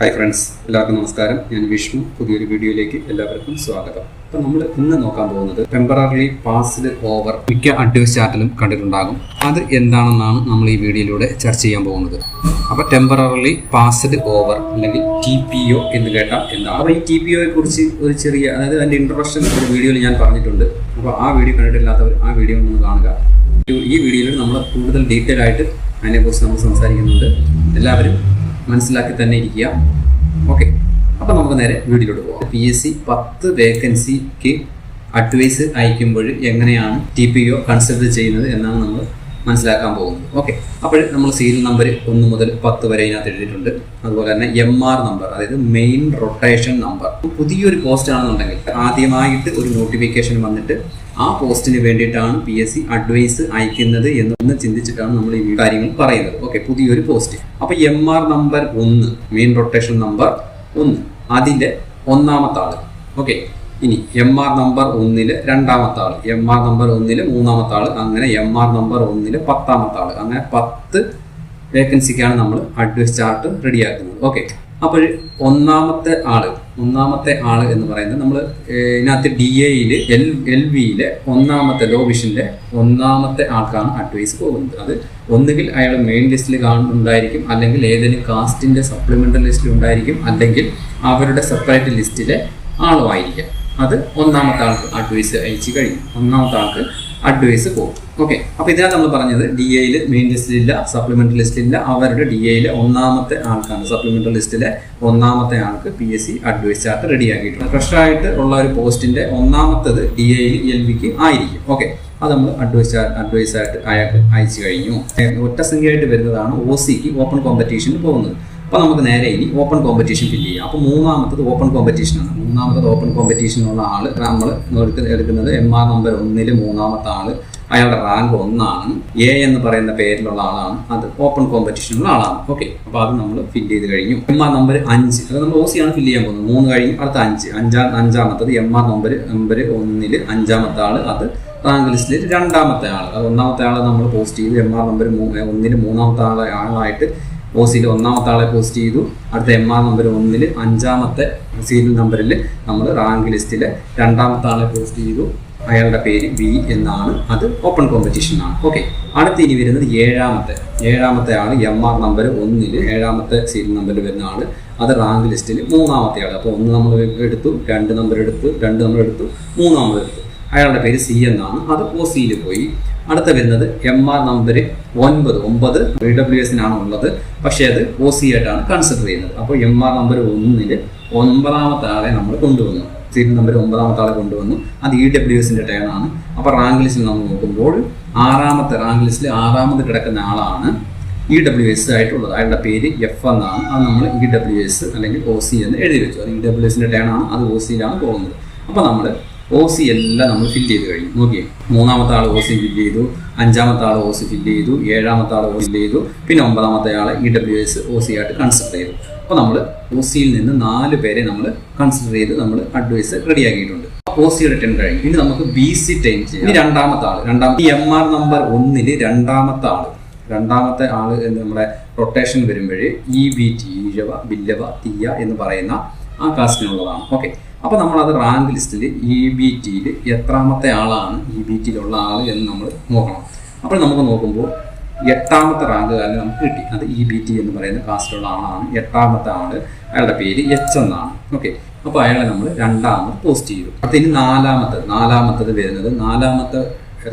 Hi friends എല്ലാവർക്കും നമസ്കാരം. ഞാൻ വിഷ്ണു. പുതിയൊരു വീഡിയോയിലേക്ക് എല്ലാവർക്കും സ്വാഗതം. അപ്പം നമ്മൾ ഇന്ന് നോക്കാൻ പോകുന്നത് ടെമ്പററി പാസ്ഡ് ഓവർ മിക്ക അഡ്വൈസ് ചാർട്ടിലും കണ്ടിട്ടുണ്ടാകും. അത് എന്താണെന്നാണ് നമ്മൾ ഈ വീഡിയോയിലൂടെ ചർച്ച ചെയ്യാൻ പോകുന്നത്. അപ്പോൾ ടെമ്പററി പാസ്ഡ് ഓവർ അല്ലെങ്കിൽ ടി പി ഒ എന്ന് കേട്ടാൽ എന്താണ് അപ്പോൾ ഈ ടി പി ഒയെ കുറിച്ച് ഒരു ചെറിയ അതായത് അതിന്റെ ഇൻട്രൊഡക്ഷൻ ഒരു വീഡിയോയിൽ ഞാൻ പറഞ്ഞിട്ടുണ്ട്. അപ്പോൾ ആ വീഡിയോ കണ്ടിട്ടില്ലാത്തവർ ആ വീഡിയോ ഒന്ന് കാണുക. ഈ വീഡിയോയിൽ നമ്മൾ കൂടുതൽ ഡീറ്റെയിൽ ആയിട്ട് അതിനെക്കുറിച്ച് നമ്മൾ സംസാരിക്കുന്നുണ്ട്. എല്ലാവരും മനസ്സിലാക്കി തന്നെ ഇരിക്കുക ഓക്കെ അപ്പോൾ നമുക്ക് നേരെ വീഡിയോയിലോട്ട് പോകാം പി എസ് സി പത്ത് വേക്കൻസിക്ക് അഡ്വൈസ് അയക്കുമ്പോൾ എങ്ങനെയാണ് ടി പി ഒ കൺസിഡർ ചെയ്യുന്നത് എന്നാണ് നമ്മൾ മനസ്സിലാക്കാൻ പോകുന്നത്. ഓക്കെ അപ്പോൾ നമ്മൾ സീരിയൽ നമ്പർ ഒന്ന് മുതൽ പത്ത് വരെ ഇതിനകത്ത് എഴുതിയിട്ടുണ്ട്. അതുപോലെ തന്നെ എം ആർ നമ്പർ അതായത് മെയിൻ റൊട്ടേഷൻ നമ്പർ പുതിയൊരു പോസ്റ്റ് ആണെന്നുണ്ടെങ്കിൽ ആദ്യമായിട്ട് ഒരു നോട്ടിഫിക്കേഷൻ വന്നിട്ട് ആ പോസ്റ്റിന് വേണ്ടിയിട്ടാണ് പി എസ് സി അഡ്വൈസ് അയക്കുന്നത് എന്നൊന്ന് ചിന്തിച്ചിട്ടാണ് നമ്മൾ ഈ കാര്യങ്ങൾ പറയുന്നത്. ഓക്കെ പുതിയൊരു പോസ്റ്റ്. അപ്പൊ എം ആർ നമ്പർ ഒന്ന് മെയിൻ റൊട്ടേഷൻ നമ്പർ ഒന്ന് അതിന്റെ ഒന്നാമത്തെ ആൾ ഓക്കെ ഇനി എം ആർ നമ്പർ ഒന്നിൽ രണ്ടാമത്തെ ആൾ എം ആർ നമ്പർ ഒന്നിൽ മൂന്നാമത്തെ ആൾ അങ്ങനെ എം ആർ നമ്പർ ഒന്നിൽ പത്താമത്തെ ആൾ അങ്ങനെ പത്ത് വേക്കൻസിക്കാണ് നമ്മൾ അഡ്വൈസ് ചാർട്ട് റെഡിയാക്കുന്നത് ഓക്കെ അപ്പോൾ ഒന്നാമത്തെ ആൾ ഒന്നാമത്തെ ആൾ എന്ന് പറയുന്നത് നമ്മൾ ഇതിനകത്ത് ഡി എയിൽ എൽ എൽ വിയിലെ ഒന്നാമത്തെ ലോ വിഷനിലെ ഒന്നാമത്തെ ആൾക്കാണ് അഡ്വൈസ് പോകുന്നത്. അത് ഒന്നുകിൽ അയാൾ മെയിൻ ലിസ്റ്റിൽ കാണുന്നുണ്ടായിരിക്കും അല്ലെങ്കിൽ ഏതെങ്കിലും കാസ്റ്റിന്റെ സപ്ലിമെന്ററി ലിസ്റ്റിൽ ഉണ്ടായിരിക്കും അല്ലെങ്കിൽ അവരുടെ സെപ്പറേറ്റ് ലിസ്റ്റിലെ ആളുമായിരിക്കാം. അത് ഒന്നാമത്തെ ആൾക്ക് അഡ്വൈസ് അയച്ചു കഴിയും. ഒന്നാമത്തെ ആൾക്ക് അഡ്വൈസ് പോകും. ഓക്കെ അപ്പോൾ ഇതിനകത്ത് നമ്മൾ പറഞ്ഞത് ഡി എയിൽ മെയിൻ ലിസ്റ്റിലില്ല സപ്ലിമെന്ററി ലിസ്റ്റിലില്ല അവരുടെ ഡി എയിലെ ഒന്നാമത്തെ ആൾക്കാണ്. സപ്ലിമെന്ററി ലിസ്റ്റിലെ ഒന്നാമത്തെ ആൾക്ക് P S C advice chart റെഡിയാക്കിയിട്ടുണ്ട് ഫ്രഷായിട്ട് ഉള്ള ഒരു പോസ്റ്റിന്റെ ഒന്നാമത്തത് ഡി എയിൽ എൽ വിക്ക് ആയിരിക്കും. ഓക്കെ അത് നമ്മൾ അഡ്വൈസ് അഡ്വൈസ് ആയിട്ട് അയാൾക്ക് അയച്ചു കഴിഞ്ഞു. ഒറ്റ സംഖ്യയായിട്ട് വരുന്നതാണ് ഒ സിക്ക് ഓപ്പൺ കോമ്പറ്റീഷന് പോകുന്നത്. അപ്പോൾ നമുക്ക് നേരെ ഇനി ഓപ്പൺ കോമ്പറ്റീഷൻ ഫില്ല് ചെയ്യാം. അപ്പോൾ മൂന്നാമത്തത് ഓപ്പൺ കോമ്പറ്റീഷനാണ് മൂന്നാമത്തത് ഓപ്പൺ കോമ്പറ്റീഷനുള്ള ആൾ നമ്മൾ എടുത്ത് എടുക്കുന്നത് എം ആർ നമ്പർ ഒന്നിൽ മൂന്നാമത്തെ ആൾ അയാളുടെ റാങ്ക് ഒന്നാണ്. എ എന്ന് പറയുന്ന പേരിലുള്ള ആളാണ്. അത് ഓപ്പൺ കോമ്പറ്റീഷനുള്ള ആളാണ്. ഓക്കെ അപ്പോൾ അത് നമ്മൾ ഫില്ല് ചെയ്ത് കഴിഞ്ഞു. എം ആർ നമ്പർ അഞ്ച്. അത് നമ്മൾ ഒ ആണ് ഫില്ല് ചെയ്യാൻ പോകുന്നത്. മൂന്ന് കഴിഞ്ഞ് അടുത്ത അഞ്ച്. അഞ്ചാ അഞ്ചാമത്തത് എം ആർ നമ്പർ നമ്പർ ഒന്നിൽ അഞ്ചാമത്തെ ആൾ അത് റാങ്ക് ലിസ്റ്റിൽ രണ്ടാമത്തെ ആൾ ഒന്നാമത്തെ ആളെ നമ്മൾ പോസ്റ്റ് ചെയ്ത് എം ആർ നമ്പർ ഒന്നിൽ മൂന്നാമത്തെ ആളെ ആളായിട്ട് ഒ സിയിൽ ഒന്നാമത്തെ ആളെ പോസ്റ്റ് ചെയ്തു. അടുത്ത എം ആർ നമ്പർ ഒന്നിൽ അഞ്ചാമത്തെ സീരിയൽ നമ്പറിൽ നമ്മൾ റാങ്ക് ലിസ്റ്റിലെ രണ്ടാമത്തെ ആളെ പോസ്റ്റ് ചെയ്തു. അയാളുടെ പേര് ബി എന്നാണ്. അത് ഓപ്പൺ കോമ്പറ്റീഷൻ ആണ്. ഓക്കെ അടുത്ത് ഇനി വരുന്നത് ഏഴാമത്തെ. ഏഴാമത്തെ ആൾ എം ആർ നമ്പർ ഒന്നിൽ ഏഴാമത്തെ സീരിയൽ നമ്പറിൽ വരുന്ന ആൾ അത് റാങ്ക് ലിസ്റ്റിൽ മൂന്നാമത്തെ ആൾ അപ്പോൾ ഒന്ന് നമ്മൾ എടുത്തു രണ്ട് നമ്പർ എടുത്തു രണ്ട് നമ്പർ എടുത്തു മൂന്നാമത് എടുത്തു. അയാളുടെ പേര് സി എന്നാണ്. അത് ഒ സിയിൽ പോയി. അടുത്ത വരുന്നത് എം ആർ നമ്പർ ഒൻപത് ഒമ്പത് ബി ഡബ്ല്യു എസിനാണ് ഉള്ളത്. പക്ഷേ അത് ഒ സി ആയിട്ടാണ് കൺസിഡർ ചെയ്യുന്നത്. അപ്പോൾ എം ആർ നമ്പർ ഒന്നിൽ ഒൻപതാമത്തെ ആളെ നമ്മൾ കൊണ്ടുവന്നു. സീരിയൽ നമ്പർ ഒമ്പതാമത്തെ ആളെ കൊണ്ടുവന്നു. അത് ഇ ഡബ്ല്യു എസിന്റെ ടേൺ ആണ്. അപ്പോൾ റാങ്ക് ലിസ്റ്റിൽ നമ്മൾ നോക്കുമ്പോൾ ആറാമത്തെ റാങ്ക് ലിസ്റ്റിൽ ആറാമത് കിടക്കുന്ന ആളാണ് ഇ ഡബ്ല്യു എസ് ആയിട്ടുള്ളത്. അയാളുടെ പേര് എഫ് എന്നാണ്. അത് നമ്മൾ ഇ ഡബ്ല്യു എസ് അല്ലെങ്കിൽ ഒ സി എന്ന് എഴുതി വെച്ചു. അത് ഇ ഡബ്ല്യു എസിന്റെ ടേൺ ആണ്. അത് ഒ സിയിലാണ് പോകുന്നത്. അപ്പോൾ നമ്മൾ ഒ സി എല്ലാം നമ്മൾ ഫില്ല് ചെയ്ത് കഴിഞ്ഞു നോക്കിയേ മൂന്നാമത്തെ ആൾ ഒ സി ഫില്ല് ചെയ്തു അഞ്ചാമത്തെ ആൾ ഒ സി ഫില്ല് ചെയ്തു ഏഴാമത്തെ ആൾ ഒ ഫില്ല് ചെയ്തു പിന്നെ ഒമ്പതാമത്തെ ആൾ E W S O C ആയിട്ട് കൺസിഡർ ചെയ്തു അപ്പോൾ നമ്മൾ ഒ സിയിൽ നിന്ന് നാല് പേരെ നമ്മൾ കൺസിഡർ ചെയ്ത് നമ്മൾ അഡ്വൈസ് റെഡിയാക്കിയിട്ടുണ്ട് ഒ സിയുടെ ടെൻ കഴിഞ്ഞു ഇനി നമുക്ക് ബി സി ടെൻ ചെയ്യാം ഇനി രണ്ടാമത്തെ ആൾ രണ്ടാമത്തെ എം ആർ നമ്പർ ഒന്നിൽ രണ്ടാമത്തെ ആൾ രണ്ടാമത്തെ ആൾ നമ്മുടെ റൊട്ടേഷൻ വരുമ്പോൾ E B T Ezhava Billava Thiyya എന്ന് പറയുന്ന ആ കാസ്റ്റിനുള്ളതാണ് ഓക്കെ അപ്പോൾ നമ്മളത് റാങ്ക് ലിസ്റ്റിൽ ഇ ബി ടിയിൽ എത്രാമത്തെ ആളാണ് ഇ ബി ടിയിലുള്ള ആൾ എന്ന് നമ്മൾ നോക്കണം. അപ്പോൾ നമുക്ക് നോക്കുമ്പോൾ എട്ടാമത്തെ റാങ്ക് കാലം നമുക്ക് കിട്ടി. അത് ഇ ബി ടി എന്ന് പറയുന്ന കാസ്റ്റിലുള്ള ആളാണ്. എട്ടാമത്തെ ആൾ അയാളുടെ പേര് എച്ച് എന്നാണ്. ഓക്കെ അപ്പോൾ അയാളെ നമ്മൾ രണ്ടാമത് പോസ്റ്റ് ചെയ്തു. അപ്പോൾ ഇനി നാലാമത്തെ നാലാമത്തത് വരുന്നത് നാലാമത്തെ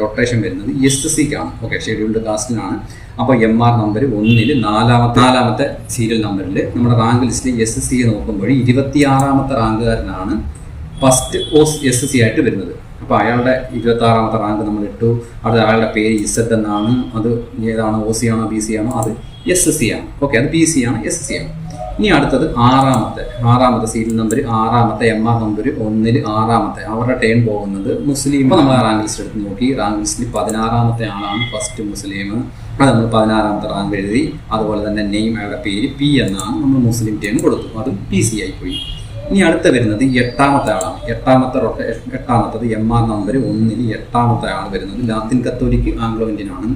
റൊട്ടേഷൻ വരുന്നത് എസ് സിക്കാണ് ഓക്കെ ഷെഡ്യൂൾഡ് കാസ്റ്റിനാണ് അപ്പോൾ എം ആർ നമ്പർ ഒന്നിൽ നാലാമത്തെ നാലാമത്തെ സീരിയൽ നമ്പറിൽ നമ്മുടെ റാങ്ക് ലിസ്റ്റിൽ എസ് സി നോക്കുമ്പോൾ ഇരുപത്തിയാറാമത്തെ റാങ്കുകാരനാണ് ഫസ്റ്റ് ഓസ് എസ് സി ആയിട്ട് വരുന്നത്. അപ്പോൾ അയാളുടെ ഇരുപത്തി ആറാമത്തെ റാങ്ക് നമ്മൾ ഇട്ടു. അത് അയാളുടെ പേര് ഇസഡ് എന്നാണ്. അത് ഏതാണ്? ഒ സി ആണോ? ബി സി ആണോ? അത് എസ് സി ആണ്. ഓക്കെ അത് ബി സി ആണ് എസ് സി ആണ്. ഇനി അടുത്തത് ആറാമത്തെ. ആറാമത്തെ സീരിയൽ നമ്പർ ആറാമത്തെ എം ആർ നമ്പർ ഒന്നിൽ ആറാമത്തെ. അവരുടെ ടേൺ പോകുന്നത് മുസ്ലിം. നമ്മൾ റാങ്ക് ലിസ്റ്റ് എടുത്ത് നോക്കി. റാങ്ക് ലിസ്റ്റിൽ പതിനാറാമത്തെ ആളാണ് ഫസ്റ്റ് മുസ്ലിം. അത് നമ്മൾ പതിനാറാമത്തെ റാങ്ക് എഴുതി. അതുപോലെ തന്നെ നെയിം അയാളുടെ പേര് പി എന്നാണ് നമ്മൾ മുസ്ലിം ടേൺ കൊടുത്തു. അത് പി സി ആയിപ്പോയി ഇനി അടുത്ത വരുന്നത് എട്ടാമത്തെ ആളാണ്. എട്ടാമത്തെ റൊട്ട എട്ടാമത്തത് എം ആർ നമ്പർ ഒന്നിൽ എട്ടാമത്തെ ആൾ വരുന്നത് ലാത്തിൻ കത്തോലിക്ക് ആംഗ്ലോ ഇന്ത്യൻ ആണ്.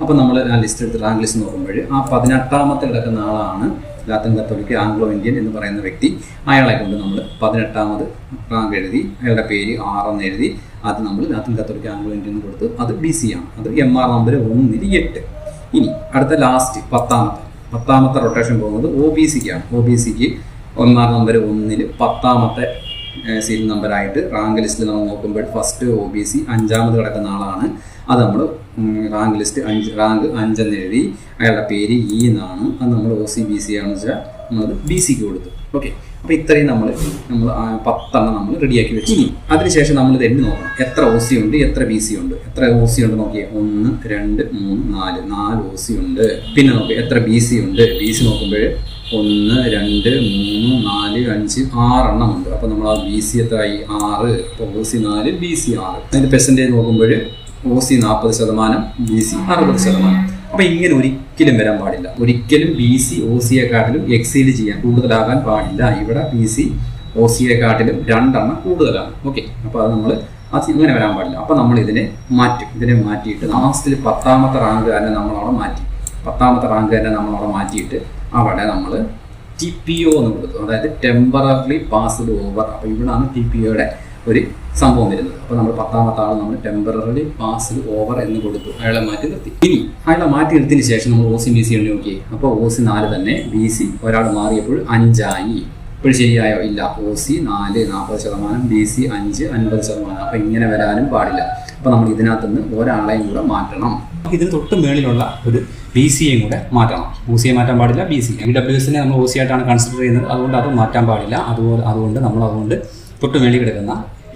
അപ്പോൾ നമ്മൾ ആ ലിസ്റ്റ് എടുത്ത് റാങ്ക് ലിസ്റ്റ് നോക്കുമ്പോൾ ആ പതിനെട്ടാമത്തെ കിടക്കുന്ന ആളാണ് ലാത്തിൻ കത്തോലിക്ക് ആംഗ്ലോ ഇന്ത്യൻ എന്ന് പറയുന്ന വ്യക്തി. അയാളെ കൊണ്ട് നമ്മൾ പതിനെട്ടാമത് റാങ്ക് എഴുതി അയാളുടെ പേര് ആറെന്ന് എഴുതി അത് നമ്മൾ ലാത്തൻ കത്തോലിക്ക് ആംഗ്ലോ ഇന്ത്യൻ എന്ന് കൊടുത്ത് അത് ബി സി ആണ്. അത് എം ആർ നമ്പർ ഒന്നിൽ എട്ട്. ഇനി അടുത്ത ലാസ്റ്റ് പത്താമത്തെ. പത്താമത്തെ റൊട്ടേഷൻ പോകുന്നത് ഒ ബി സിക്കാണ് ഒ ബി സിക്ക് ഒന്നാം നമ്പർ ഒന്നിൽ പത്താമത്തെ സീരിയൽ നമ്പറായിട്ട് റാങ്ക് ലിസ്റ്റിൽ നമ്മൾ നോക്കുമ്പോൾ ഫസ്റ്റ് ഒ ബി സി അഞ്ചാമത് കിടക്കുന്ന ആളാണ്. അത് നമ്മൾ റാങ്ക് ലിസ്റ്റ് അഞ്ച് റാങ്ക് അഞ്ചെന്ന് എഴുതി അയാളുടെ പേര് ഇ എന്നാണ്. അത് നമ്മൾ ഒ സി ബി സി ആണെന്ന് വെച്ചാൽ നമ്മളത് ബി സിക്ക് കൊടുത്തു. ഓക്കെ അപ്പോൾ ഇത്രയും നമ്മൾ നമ്മൾ പത്തെണ്ണം നമ്മൾ റെഡിയാക്കി വെച്ചു. ഇനി അതിനുശേഷം നമ്മൾ ഇത് എണ്ണി നോക്കണം? എത്ര ഒ സി ഉണ്ട് എത്ര ബി സി ഉണ്ട്? എത്ര ഒ സി ഉണ്ട് നോക്കിയേ? ഒന്ന് രണ്ട് മൂന്ന് നാല്. നാല് ഒ സി ഉണ്ട്. പിന്നെ നോക്കുക എത്ര ബി സി ഉണ്ട്? ബി സി നോക്കുമ്പോൾ ഒന്ന് രണ്ട് മൂന്ന് നാല് അഞ്ച് ആറെണ്ണം ഉണ്ട്. അപ്പോൾ നമ്മൾ ആ ബി സി എത്ര ആയി ആറ്. അപ്പോൾ ഒ സി നാല് ബി സി ആറ്. അതിന്റെ പെർസെന്റേജ് നോക്കുമ്പോൾ ഒ സി നാൽപ്പത് ശതമാനം ബി സി അറുപത് ശതമാനം. അപ്പം ഇങ്ങനെ ഒരിക്കലും വരാൻ പാടില്ല. ഒരിക്കലും ബി സി ഒ സിയെക്കാട്ടിലും എക്സീൽ ചെയ്യാൻ കൂടുതലാകാൻ പാടില്ല. ഇവിടെ ബി സി ഒ സിയെക്കാട്ടിലും രണ്ടെണ്ണം കൂടുതലാണ്. ഓക്കെ. അപ്പോൾ അത് നമ്മൾ അത് അങ്ങനെ വരാൻ പാടില്ല. അപ്പം നമ്മൾ ഇതിനെ മാറ്റും. ഇതിനെ മാറ്റിയിട്ട് ലാസ്റ്റിൽ പത്താമത്തെ റാങ്ക് തന്നെ നമ്മളവിടെ മാറ്റി. പത്താമത്തെ റാങ്ക് തന്നെ നമ്മളവിടെ മാറ്റിയിട്ട് അവിടെ നമ്മൾ ടി പി ഒ എന്ന് കൊടുത്തു. അതായത് ടെമ്പററി പാസ്ഡ് ഓവർ. അപ്പോൾ ഇവിടാണ് ടി പി ഒയുടെ ഒരു സംഭവം വരുന്നത്. അപ്പോൾ നമ്മൾ പത്താമത്തെ ആൾ നമ്മൾ ടെമ്പററി പാസ് ഓവർ എന്ന് കൊടുത്തു. അയാളെ മാറ്റി നിർത്തി. ഇനി അയാളെ മാറ്റി നിർത്തിയതിന് ശേഷം നമ്മൾ ഒ സി ബി സി എണ്ണി നോക്കി അപ്പോൾ ഒ സി നാല് തന്നെ ബി സി ഒരാൾ മാറിയപ്പോൾ അഞ്ചായി. ഇപ്പോൾ ശരിയായോ? ഇല്ല. ഒ സി നാല് നാൽപ്പത് ശതമാനം ബി സി അഞ്ച് അൻപത് ശതമാനം. അപ്പോൾ ഇങ്ങനെ വരാനും പാടില്ല. അപ്പോൾ നമ്മൾ ഇതിനകത്ത് നിന്ന് ഒരാളെയും കൂടെ മാറ്റണം. ഇതിന് തൊട്ട് മേളിലുള്ള ഒരു ബി സിയെയും കൂടെ മാറ്റണം. ഒ സിയെ മാറ്റാൻ പാടില്ല ബി സി ഡബ്ല്യു എസിനെ നമ്മൾ ഒ സി ആയിട്ടാണ് കൺസിഡർ ചെയ്യുന്നത്. അതുകൊണ്ട് അത് മാറ്റാൻ പാടില്ല. അതുപോലെ അതുകൊണ്ട് നമ്മൾ അതുകൊണ്ട് തൊട്ട് മേളിൽ കിടക്കുന്ന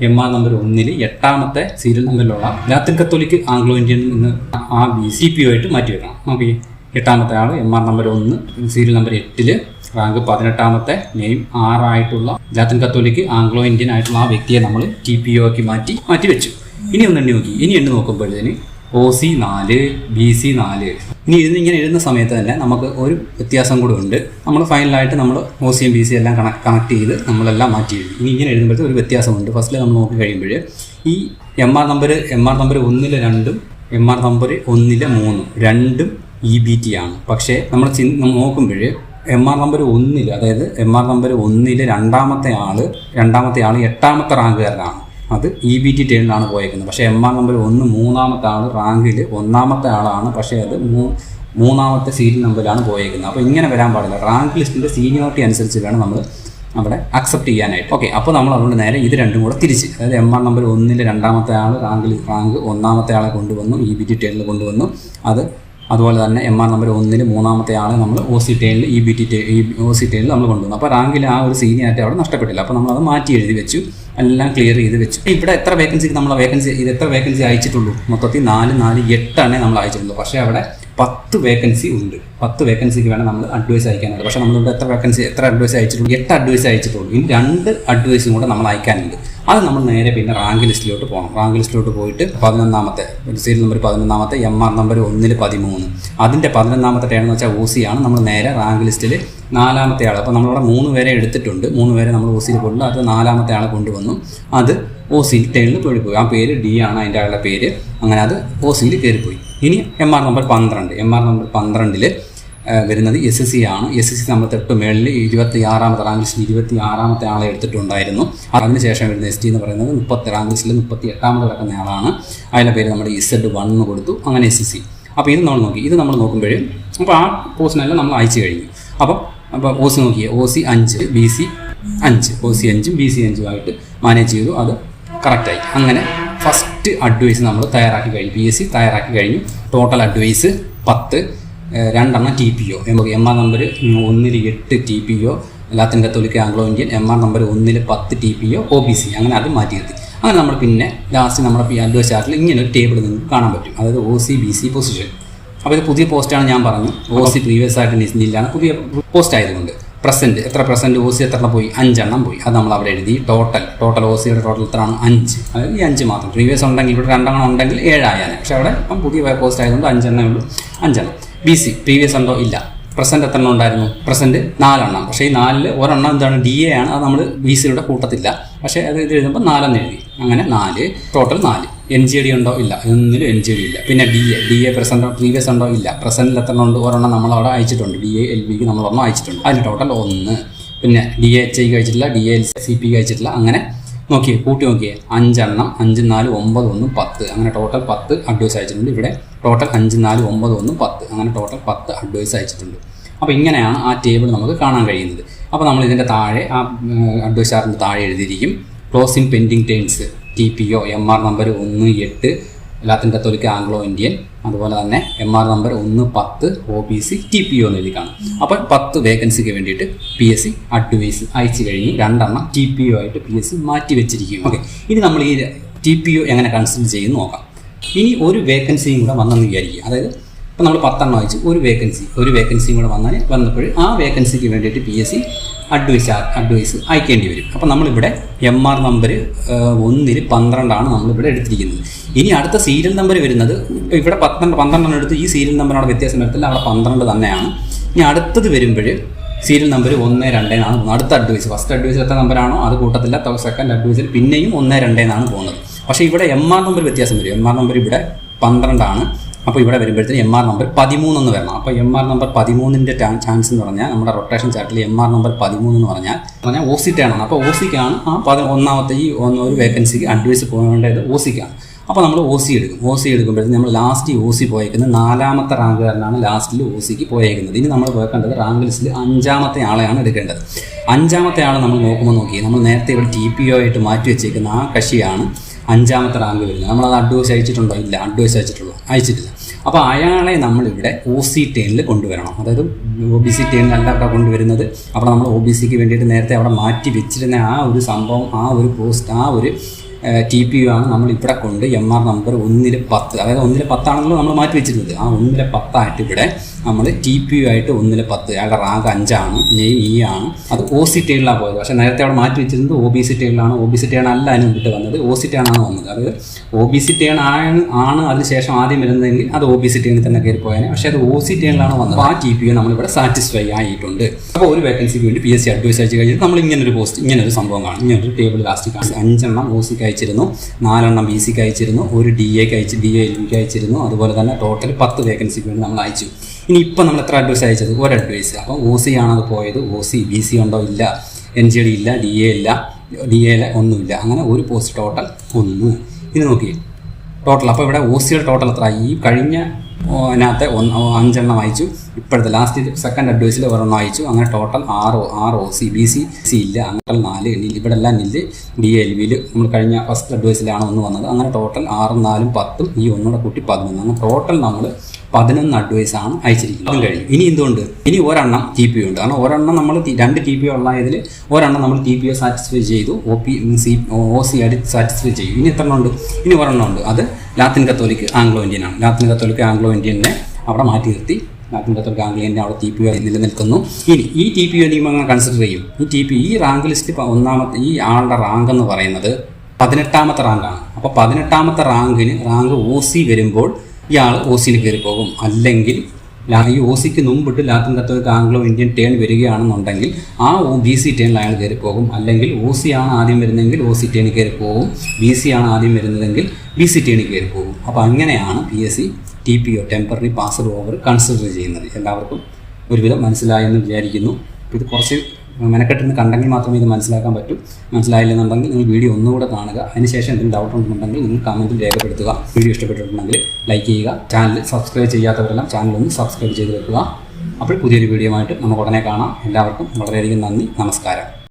എം ആർ നമ്പർ ഒന്നിൽ എട്ടാമത്തെ സീരിയൽ നമ്പറിലുള്ള ലാത്തിൻ കത്തോലിക്ക് ആംഗ്ലോ ഇന്ത്യൻ എന്ന് ആ സി പി ഒ ആയിട്ട് മാറ്റി വെക്കണം. നോക്കി എട്ടാമത്തെ ആൾ എം ആർ നമ്പർ ഒന്ന് സീരിയൽ നമ്പർ എട്ടിൽ റാങ്ക് പതിനെട്ടാമത്തെ നെയിം ആറായിട്ടുള്ള ലാത്തിൻ കത്തോലിക്ക് ആംഗ്ലോ ഇന്ത്യൻ ആയിട്ടുള്ള ആ വ്യക്തിയെ നമ്മൾ ടി പി ഒ ആക്കി മാറ്റി മാറ്റി വെച്ചു. ഇനി ഒന്ന് എണ്ണി നോക്കി. ഇനി എണ്ണി നോക്കുമ്പോഴത്തേന് ഒ സി നാല് ബി സി നാല്. ഇനി ഇരുന്ന് ഇങ്ങനെ എഴുതുന്ന സമയത്ത് തന്നെ നമുക്ക് ഒരു വ്യത്യാസം കൂടെ ഉണ്ട്. നമ്മൾ ഫൈനലായിട്ട് നമ്മൾ ഒ സിയും ബി സി എല്ലാം കണക്ട് കണക്ട് ചെയ്ത് നമ്മളെല്ലാം മാറ്റി എഴുതി. ഇനി ഇങ്ങനെ എഴുതുമ്പോഴത്തെ ഒരു വ്യത്യാസമുണ്ട്. ഫസ്റ്റിൽ നമ്മൾ നോക്കി കഴിയുമ്പോൾ ഈ M R number M R number ഒന്നിലെ രണ്ടും എം ആർ നമ്പർ ഒന്നിലെ മൂന്നും രണ്ടും ഇ ബി ടി ആണ്. പക്ഷേ നമ്മൾ ചി നോക്കുമ്പോൾ എം ആർ നമ്പർ ഒന്നിൽ അതായത് എം ആർ നമ്പർ ഒന്നിൽ രണ്ടാമത്തെ ആൾ രണ്ടാമത്തെ ആൾ എട്ടാമത്തെ റാങ്കുകാരനാണ് അത് ഇ ബി ടി ടേണിലാണ് പോയേക്കുന്നത്. പക്ഷേ എം ആർ നമ്പർ ഒന്ന് മൂന്നാമത്തെ ആൾ റാങ്കിൽ ഒന്നാമത്തെ ആളാണ്. പക്ഷേ അത് മൂന്നാമത്തെ സീരിയൽ നമ്പറിലാണ് പോയേക്കുന്നത്. അപ്പോൾ ഇങ്ങനെ വരാൻ പാടില്ല. റാങ്ക് ലിസ്റ്റിന്റെ സീനിയോറിറ്റി അനുസരിച്ച് വേണം നമ്മൾ അവിടെ അക്സെപ്റ്റ് ചെയ്യാനായിട്ട്. ഓക്കെ അപ്പോൾ നമ്മൾ അതുകൊണ്ട് നേരെ ഇത് രണ്ടും കൂടെ തിരിച്ച്. അതായത് എം ആർ നമ്പർ ഒന്നിൽ രണ്ടാമത്തെ ആൾ റാങ്കിൽ റാങ്ക് ഒന്നാമത്തെ ആളെ കൊണ്ടുവന്നു. ഇ ബി ടി ടേണിൽ കൊണ്ടുവന്നു. അത് അതുപോലെ തന്നെ എം ആർ നമ്പർ ഒന്നിൽ മൂന്നാമത്തെ ആളെ നമ്മൾ ഒ സി ടേണിൽ ഇ ബി ടി ടേ ഒ സി ടേണിൽ നമ്മൾ കൊണ്ടുവന്നു. അപ്പോൾ റാങ്കിൽ ആ ഒരു സീനിയായിട്ട് അവിടെ നഷ്ടപ്പെട്ടില്ല. അപ്പോൾ നമ്മളത് മാറ്റി എഴുതി വെച്ചു. എല്ലാം ക്ലിയർ ചെയ്ത് വെച്ചു. ഇവിടെ എത്ര വേക്കൻസിക്ക് നമ്മൾ വേക്കൻസി ഇത് എത്ര വേക്കൻസി അയച്ചിട്ടുള്ളൂ? മൊത്തത്തിൽ നാല് നാല് എട്ടാണേ നമ്മൾ അയച്ചിട്ടുള്ളൂ. പക്ഷേ അവിടെ പത്ത് വേക്കൻസി ഉണ്ട്. പത്ത് വേക്കൻസിക്ക് വേണം നമ്മൾ അഡ്വൈസ് അയക്കാനുള്ളത് പക്ഷേ നമ്മളിവിടെ എത്ര വേക്കൻസി എത്ര അഡ്വൈസ് അയച്ചിട്ടുള്ളൂ എട്ട് അഡ്വൈസ് അയച്ചിട്ടുള്ളൂ. ഇനി രണ്ട് അഡ്വൈസും കൂടെ നമ്മൾ അയക്കാനുണ്ട്. അത് നമ്മൾ നേരെ പിന്നെ റാങ്ക് ലിസ്റ്റിലോട്ട് പോകണം. റാങ്ക് ലിസ്റ്റിലോട്ട് പോയിട്ട് പതിനൊന്നാമത്തെ സീരിയൽ നമ്പർ പതിനൊന്നാമത്തെ എം ആർ നമ്പർ ഒന്നിൽ പതിമൂന്ന്. അതിന്റെ പതിനൊന്നാമത്തെ ടേൺ എന്ന് വെച്ചാൽ ഒ സി ആണ്. നമ്മൾ നേരെ റാങ്ക് ലിസ്റ്റിൽ നാലാമത്തെ ആൾ അപ്പോൾ നമ്മളിവിടെ മൂന്ന് പേരെ എടുത്തിട്ടുണ്ട്. മൂന്ന് പേരെ നമ്മൾ ഒ സിയിൽ കൊണ്ടു അത് നാലാമത്തെ ആളെ കൊണ്ടുവന്നു. അത് ഒ സിയിൽ ടേണിൽ പോയി. ആ പേര് ഡി ആണ്. അതിന്റെ ആളുടെ പേര്. അങ്ങനെ അത് ഒ സിയിൽ കയറിപ്പോയി. ഇനി എം ആർ നമ്പർ പന്ത്രണ്ട്. എം ആർ നമ്പർ പന്ത്രണ്ടിൽ വരുന്നത് എസ് എസ് സി ആണ്. എസ് എസ് സി നമ്മൾ തൊട്ട് മേളിൽ ഇരുപത്തി ആറാമത്തെ റാങ്ക് ലിസ്റ്റിൽ ഇരുപത്തി ആറാമത്തെ ആളെ എടുത്തിട്ടുണ്ടായിരുന്നു. അതിനുശേഷം വരുന്ന എസ് ടി എന്ന് പറയുന്നത് മുപ്പത്തി റാങ്ക് ലിസ്റ്റിൽ മുപ്പത്തി എട്ടാമത് കിടക്കുന്ന ആളാണ്. അതിന്റെ പേര് നമ്മുടെ ഇസഡ് വൺ എന്ന് കൊടുത്തു. അങ്ങനെ എസ് എസ് സി അപ്പോൾ ഇത് നമ്മൾ നോക്കി. ഇത് നമ്മൾ നോക്കുമ്പോഴേ അപ്പോൾ ആ പോസ്റ്റിനെല്ലാം നമ്മൾ അയച്ചു കഴിഞ്ഞു. അപ്പം അപ്പോൾ ഒ സി നോക്കിയേ. ഒ സി അഞ്ച് ബി സി അഞ്ച്. ഒ സി അഞ്ചും ബി സി അഞ്ചും ആയിട്ട് മാനേജ് ചെയ്തു. അത് കറക്റ്റായി അങ്ങനെ ഫസ്റ്റ് അഡ്വൈസ് നമ്മൾ തയ്യാറാക്കി കഴിഞ്ഞു. പി എസ് സി തയ്യാറാക്കി കഴിഞ്ഞു. ടോട്ടൽ അഡ്വൈസ് പത്ത് രണ്ടെണ്ണം T P O M R number ഒന്നിൽ എട്ട് T P O Latin Catholic Anglo Indian M R number ഒന്നിൽ പത്ത് T P O O B C അങ്ങനെ അത് മാറ്റി അങ്ങനെ നമ്മൾ പിന്നെ ലാസ്റ്റ് നമ്മുടെ പി അഡ്വൈസ് ചാർട്ടിൽ ഇങ്ങനെ ഒരു ടേബിൾ നിങ്ങൾക്ക് കാണാൻ പറ്റും. അതായത് O C B C position അപ്പോൾ ഇത് പുതിയ പോസ്റ്റാണ് ഞാൻ പറഞ്ഞു. ഒ സി പ്രീവിയസ് ആയിട്ട് നിന്നില്ലാണ് പുതിയ പോസ്റ്റ് ആയതുകൊണ്ട്. പ്രസന്റ് എത്ര പ്രസന്റ് ഒ സി എത്ര പോയി? അഞ്ചെണ്ണം പോയി. അത് നമ്മൾ അവിടെ എഴുതി. ടോട്ടൽ ടോട്ടൽ ഒ സിയുടെ ടോട്ടൽ എത്രയാണ്? അഞ്ച്. അതായത് ഈ അഞ്ച് മാത്രം. പ്രീവിയസ് ഉണ്ടെങ്കിൽ ഇവിടെ രണ്ടെണ്ണം ഉണ്ടെങ്കിൽ ഏഴായാലും. പക്ഷേ അവിടെ ഇപ്പം പുതിയ പോസ്റ്റ് ആയതുകൊണ്ട് അഞ്ചെണ്ണേ ഉള്ളൂ. അഞ്ചെണ്ണം. ബി സി പ്രീവിയസ് ഉണ്ടോ? ഇല്ല. പ്രസന്റ് എത്ര ഉണ്ടായിരുന്നു? പ്രസന്റ് നാലെണ്ണം. പക്ഷേ ഈ നാലിൽ ഒരെണ്ണം എന്താണ്? ഡി എ ആണ്. അത് നമ്മൾ ബി സിയുടെ കൂട്ടത്തില്ല. പക്ഷേ അത് ഇത് എഴുതുമ്പോൾ നാലെന്ന് എഴുതി. അങ്ങനെ നാല്. ടോട്ടൽ നാല്. എൻ ജി ഡി ഉണ്ടോ? ഇല്ല. ഒന്നിലും എൻ ജി ഡി ഇല്ല. പിന്നെ D A D A present previous ഉണ്ടോ? ഇല്ല. പ്രസന്റിൽ എത്ര ഉണ്ട്? ഒരെണ്ണം നമ്മൾ അവിടെ അയച്ചിട്ടുണ്ട്. ഡി എ എൽ ബിക്ക് നമ്മൾ ഒരെണ്ണം അയച്ചിട്ടുണ്ട്. അതിന് ടോട്ടൽ ഒന്ന്. പിന്നെ ഡി എച്ച് ഐ കഴിച്ചിട്ടില്ല ഡി എൽ സി പി കഴിച്ചിട്ടില്ല അങ്ങനെ നോക്കിയേ കൂട്ടി നോക്കിയേ. അഞ്ചെണ്ണം. അഞ്ച് നാല് ഒമ്പത് ഒന്നും പത്ത്. അങ്ങനെ ടോട്ടൽ പത്ത് അഡ്വൈസ് അയച്ചിട്ടുണ്ട്. ഇവിടെ ടോട്ടൽ അഞ്ച് നാല് ഒമ്പത് ഒന്നും പത്ത്. അങ്ങനെ ടോട്ടൽ പത്ത് അഡ്വൈസ് അയച്ചിട്ടുണ്ട്. അപ്പോൾ ഇങ്ങനെയാണ് ആ ടേബിൾ നമുക്ക് കാണാൻ കഴിയുന്നത്. അപ്പോൾ നമ്മൾ ഇതിന്റെ താഴെ ആ അഡ്വൈസ് താഴെ എഴുതിയിരിക്കും. Closing pending turns T P O M R number ഒന്ന് എട്ട് എല്ലാത്തിന്റെ തൊലിക്ക് ആംഗ്ലോ ഇന്ത്യൻ അതുപോലെ തന്നെ എം ആർ നമ്പർ ഒന്ന് പത്ത് O B C T P O എന്ന് എഴുതി കാണും അപ്പോൾ പത്ത് വേക്കൻസിക്ക് വേണ്ടിയിട്ട് പി എസ് സി അഡ്വൈസ് അയച്ചു കഴിഞ്ഞ് രണ്ടെണ്ണം ടി പി ഒ ആയിട്ട് പി എസ് സി മാറ്റി വെച്ചിരിക്കും ഓക്കെ ഇനി നമ്മൾ ഈ ടി പി ഒ എങ്ങനെ കൺസിഡർ ചെയ്യുന്നു നോക്കാം. ഇനി ഒരു വേക്കൻസിയും കൂടെ വന്നെന്ന് വിചാരിക്കുക. അതായത് ഇപ്പോൾ നമ്മൾ പത്തെണ്ണം അയച്ചു. ഒരു വേക്കൻസി ഒരു വേക്കൻസിയും കൂടെ വന്നാൽ വന്നപ്പോൾ ആ വേക്കൻസിക്ക് വേണ്ടിയിട്ട് P S C advice advice അയക്കേണ്ടി വരും. അപ്പോൾ നമ്മളിവിടെ എം ആർ നമ്പർ ഒന്നിൽ പന്ത്രണ്ടാണ് നമ്മളിവിടെ എടുത്തിരിക്കുന്നത്. ഇനി അടുത്ത സീരിയൽ നമ്പർ വരുന്നത് ഇവിടെ പന്ത്രണ്ട് പന്ത്രണ്ടെണ്ണം എടുത്ത് ഈ സീരിയൽ നമ്പറിനോട് വ്യത്യാസം വരത്തില്ല അവിടെ പന്ത്രണ്ട് തന്നെയാണ്. ഇനി അടുത്തത് വരുമ്പോൾ സീരിയൽ നമ്പർ ഒന്ന് രണ്ടേനാണ് പോകുന്നത്. അടുത്ത അഡ്വൈസ് ഫസ്റ്റ് അഡ്വൈസിൽ എത്ര നമ്പറാണോ അത് കൂട്ടത്തില്ല. സെക്കൻഡ് അഡ്വൈസിൽ പിന്നെയും ഒന്ന് രണ്ടേനാണ് പോകുന്നത്. പക്ഷേ ഇവിടെ എം ആർ നമ്പർ വ്യത്യാസം വരും. എം ആർ നമ്പർ ഇവിടെ പന്ത്രണ്ടാണ്. അപ്പോൾ ഇവിടെ വരുമ്പോഴത്തേന് എം ആർ നമ്പർ പതിമൂന്നെന്ന് വരണം. അപ്പോൾ എം ആർ നമ്പർ പതിമൂന്നിന്റെ ചാൻസ് എന്ന് പറഞ്ഞാൽ നമ്മുടെ റൊട്ടേഷൻ ചാർട്ടിൽ എം ആർ നമ്പർ പതിമൂന്ന് എന്ന് പറഞ്ഞാൽ പറഞ്ഞാൽ ഒ അപ്പോൾ ഒ സിക്കാണ് ആ പതി ഒന്നാമത്തെ ഈ ഒരു വേക്കൻസിക്ക് അഡ്വൈസ് പോകേണ്ടത് ഒ സിക്കാണ് അപ്പോൾ നമ്മൾ ഒ സി എടുക്കും. ഒ സി എടുക്കുമ്പോഴത്തേക്കും നമ്മൾ ലാസ്റ്റ് ഒ സി പോയേക്കുന്നത് നാലാമത്തെ റാങ്കുകാരനാണ് ലാസ്റ്റിൽ ഒ സിക്ക് പോയേക്കുന്നത്. ഇനി നമ്മൾ പോയേക്കേണ്ടത് റാങ്ക് ലിസ്റ്റിൽ അഞ്ചാമത്തെ ആളെയാണ് എടുക്കേണ്ടത്. അഞ്ചാമത്തെ ആൾ നമ്മൾ നോക്കുമ്പോൾ നോക്കി നമ്മൾ നേരത്തെ ഇവിടെ ടി പി ഒ ആയിട്ട് മാറ്റി വെച്ചേക്കുന്ന ആ കക്ഷിയാണ് അഞ്ചാമത്തെ റാങ്ക് വരുന്നത്. നമ്മളത് അഡ്വൈസ് അയച്ചിട്ടുണ്ടോ? ഇല്ല അഡ്വൈസ് അയച്ചിട്ടുള്ളൂ. അയച്ചിട്ടില്ല. അപ്പോൾ അയാളെ നമ്മളിവിടെ ഒ സി ടെനിൽ കൊണ്ടുവരണം. അതായത് ഒ ബി സി ടേണിലല്ല അവിടെ കൊണ്ടുവരുന്നത്. അവിടെ നമ്മൾ ഒ ബി സിക്ക് വേണ്ടിയിട്ട് നേരത്തെ അവിടെ മാറ്റി വെച്ചിരുന്ന ആ ഒരു സംഭവം ആ ഒരു പോസ്റ്റ് ആ ഒരു ടി പി യു ആണ് നമ്മൾ ഇവിടെ കൊണ്ട് എം ആർ നമ്പർ ഒന്നിൽ പത്ത്. അതായത് ഒന്നിൽ പത്താണല്ലോ നമ്മൾ മാറ്റി വെച്ചിരുന്നത്. ആ ഒന്നിലെ പത്തായിട്ട് ഇവിടെ നമ്മൾ ടി പി യു ആയിട്ട് ഒന്നിൽ പത്ത് അയാളുടെ റാങ്ക് അഞ്ചാണ് നെയിം ഇ ആണ്. അത് ഒ സി ടേണിലാണ് പോയത്. പക്ഷേ നേരത്തെ അവിടെ മാറ്റി വെച്ചിരുന്നത് ഒ ബി സി ടേണിലാണ് ഒ ബി സി ടേൺ അല്ല അതിന് മുമ്പിട്ട് വന്നത്. ഒ സി ടേണാണ് വന്നത്. അത് ഒ ബി സി ടേൺ ആണ് ആണ് അതിനുശേഷം ആദ്യം വരുന്നതെങ്കിൽ അത് ഒ ബി സി ടേണിൽ തന്നെ കയറി പോയാൽ പക്ഷേ അത് ഒ സി ടേണിലാണ് വന്നത്. ആ ടി പി യു നമ്മളിവിടെ സാറ്റിസ്ഫൈ ആയിട്ടുണ്ട്. അപ്പോൾ ഒരു വേക്കൻസിക്ക് വേണ്ടി പി എസ് സി അഡ്വൈസ് അയച്ചു കഴിഞ്ഞാൽ നമ്മൾ ഇങ്ങനൊരു പോസ്റ്റ് ഇങ്ങനൊരു സംഭവം കാണും. ഇങ്ങനൊരു ടേബിൾ ലാസ്റ്റ് കാണും. അഞ്ചെണ്ണം ഒ സിക്ക് അയച്ചിരുന്നു. നാലെണ്ണം ബി സിക്ക് അയച്ചിരുന്നു. ഒരു ഡി എക്ക് അയച്ച് ഡി എ എൽ അയച്ചിരുന്നു. അതുപോലെ തന്നെ ടോട്ടൽ പത്ത് വേക്കൻസിക്ക് വേണ്ടി നമ്മൾ അയച്ചു. ഇനി ഇപ്പം നമ്മൾ എത്ര അഡ്വൈസ് അയച്ചത് ഒരു അഡ്വൈസ് അപ്പോൾ ഒ സി ആണത് പോയത്? ഒ സി ബി സി ഉണ്ടോ? ഇല്ല. എൻ ജി ഡി ഇല്ല. ഡി എ ഇല്ല. ഡി എ ഒന്നുമില്ല അങ്ങനെ ഒരു പോസ്റ്റ് ടോട്ടൽ ഒന്ന്. ഇത് നോക്കി ടോട്ടൽ അപ്പോൾ ഇവിടെ ഒ സിയുടെ ടോട്ടൽ എത്ര ഈ കഴിഞ്ഞ അതിനകത്ത് ഒന്ന് അഞ്ചെണ്ണം അയച്ചു ഇപ്പോഴത്തെ ലാസ്റ്റ് സെക്കൻഡ് അഡ്വൈസിൽ ഒരെണ്ണം അയച്ചു അങ്ങനെ ടോട്ടൽ ആറ് ആറ് O C B C C ഇല്ല. അങ്ങനെ നാല് ഇവിടെ എല്ലാം നില്ല് ഡി എൽ വിയിൽ നമ്മൾ കഴിഞ്ഞ ഫസ്റ്റ് അഡ്വൈസിലാണ് ഒന്ന് വന്നത്. അങ്ങനെ ടോട്ടൽ ആറും നാലും പത്തും ഈ ഒന്നുകൂടെ കൂട്ടി പതിനൊന്ന്. അങ്ങനെ ടോട്ടൽ നമ്മൾ പതിനൊന്ന് അഡ്വൈസ് ആണ് അയച്ചിരിക്കുന്നത്. കഴിയും ഇനി എന്തുകൊണ്ട്? ഇനി ഒരെണ്ണം ടി പി ഉണ്ട്. കാരണം ഒരെണ്ണം നമ്മൾ രണ്ട് ടി പി ഉള്ളതിൽ ഒരെണ്ണം നമ്മൾ ടി പി ഒ സാറ്റിസ്ഫൈ ചെയ്തു. O P C O C ആയിട്ട് സാറ്റിസ്ഫൈ ചെയ്യും ഇനി എത്ര ഉണ്ട്? ഇനി ഒരെണ്ണം ഉണ്ട്. അത് ലാത്തിൻ കത്തോലിക്ക് ആംഗ്ലോ ഇന്ത്യൻ ആണ്. ലാത്തിൻ കത്തോലിക്ക് ആംഗ്ലോ ഇന്ത്യനെ അവിടെ മാറ്റി നിർത്തി. കത്തോലിക്ക് ആംഗ്ലോ ഇന്ത്യൻ അവിടെ ടി പി നിലനിൽക്കുന്നു. ഇനി ഈ ടി പി ഒ അങ്ങനെ കൺസിഡർ ചെയ്യും? ഈ ടി പി ഈ റാങ്ക് ലിസ്റ്റ് ഒന്നാമത്തെ ഈ ആളുടെ റാങ്ക് എന്ന് പറയുന്നത് പതിനെട്ടാമത്തെ റാങ്കാണ് അപ്പോൾ പതിനെട്ടാമത്തെ റാങ്കിന് റാങ്ക് ഒ സി വരുമ്പോൾ ഇയാൾ ഒ സിയിൽ കയറി പോകും. അല്ലെങ്കിൽ ഈ ഒ സിക്ക് മുമ്പിട്ട് ലാത്തിൻ തത്വത്തിൽ ആംഗ്ലോ ഇന്ത്യൻ ടേൺ വരികയാണെന്നുണ്ടെങ്കിൽ ആ ഒ ബി സി ടേണിൽ അയാൾ കയറി പോകും. അല്ലെങ്കിൽ ഒ സി ആണ് ആദ്യം വരുന്നതെങ്കിൽ ഒ സി ടേണിൽ കയറി പോകും. ബി സി ആണ് ആദ്യം വരുന്നതെങ്കിൽ ബി സി ടേണിൽ കയറി പോകും. അപ്പോൾ അങ്ങനെയാണ് P S C T P O temporary passed over consider ചെയ്യുന്നത്. എല്ലാവർക്കും ഒരുവിധം മനസ്സിലായെന്ന് വിചാരിക്കുന്നു. ഇത് കുറച്ച് മെനക്കെട്ടിന്ന് കണ്ടെങ്കിൽ മാത്രമേ ഇത് മനസ്സിലാക്കാൻ പറ്റൂ. മനസ്സിലായില്ലെന്നുണ്ടെങ്കിൽ നിങ്ങൾ വീഡിയോ ഒന്നുകൂടെ കാണുക. അതിനുശേഷം എന്തെങ്കിലും ഡൗട്ട് ഉണ്ടെന്നുണ്ടെങ്കിൽ നിങ്ങൾ കമന്റിൽ രേഖപ്പെടുത്തുക. വീഡിയോ ഇഷ്ടപ്പെട്ടിട്ടുണ്ടെങ്കിൽ ലൈക്ക് ചെയ്യുക. ചാനൽ സബ്സ്ക്രൈബ് ചെയ്യാത്തവരെല്ലാം ചാനൽ ഒന്ന് സബ്സ്ക്രൈബ് ചെയ്ത് വെക്കുക. അപ്പോൾ പുതിയൊരു വീഡിയോ ആയിട്ട് നമുക്ക് ഉടനെ കാണാം. എല്ലാവർക്കും വളരെയധികം നന്ദി. നമസ്കാരം.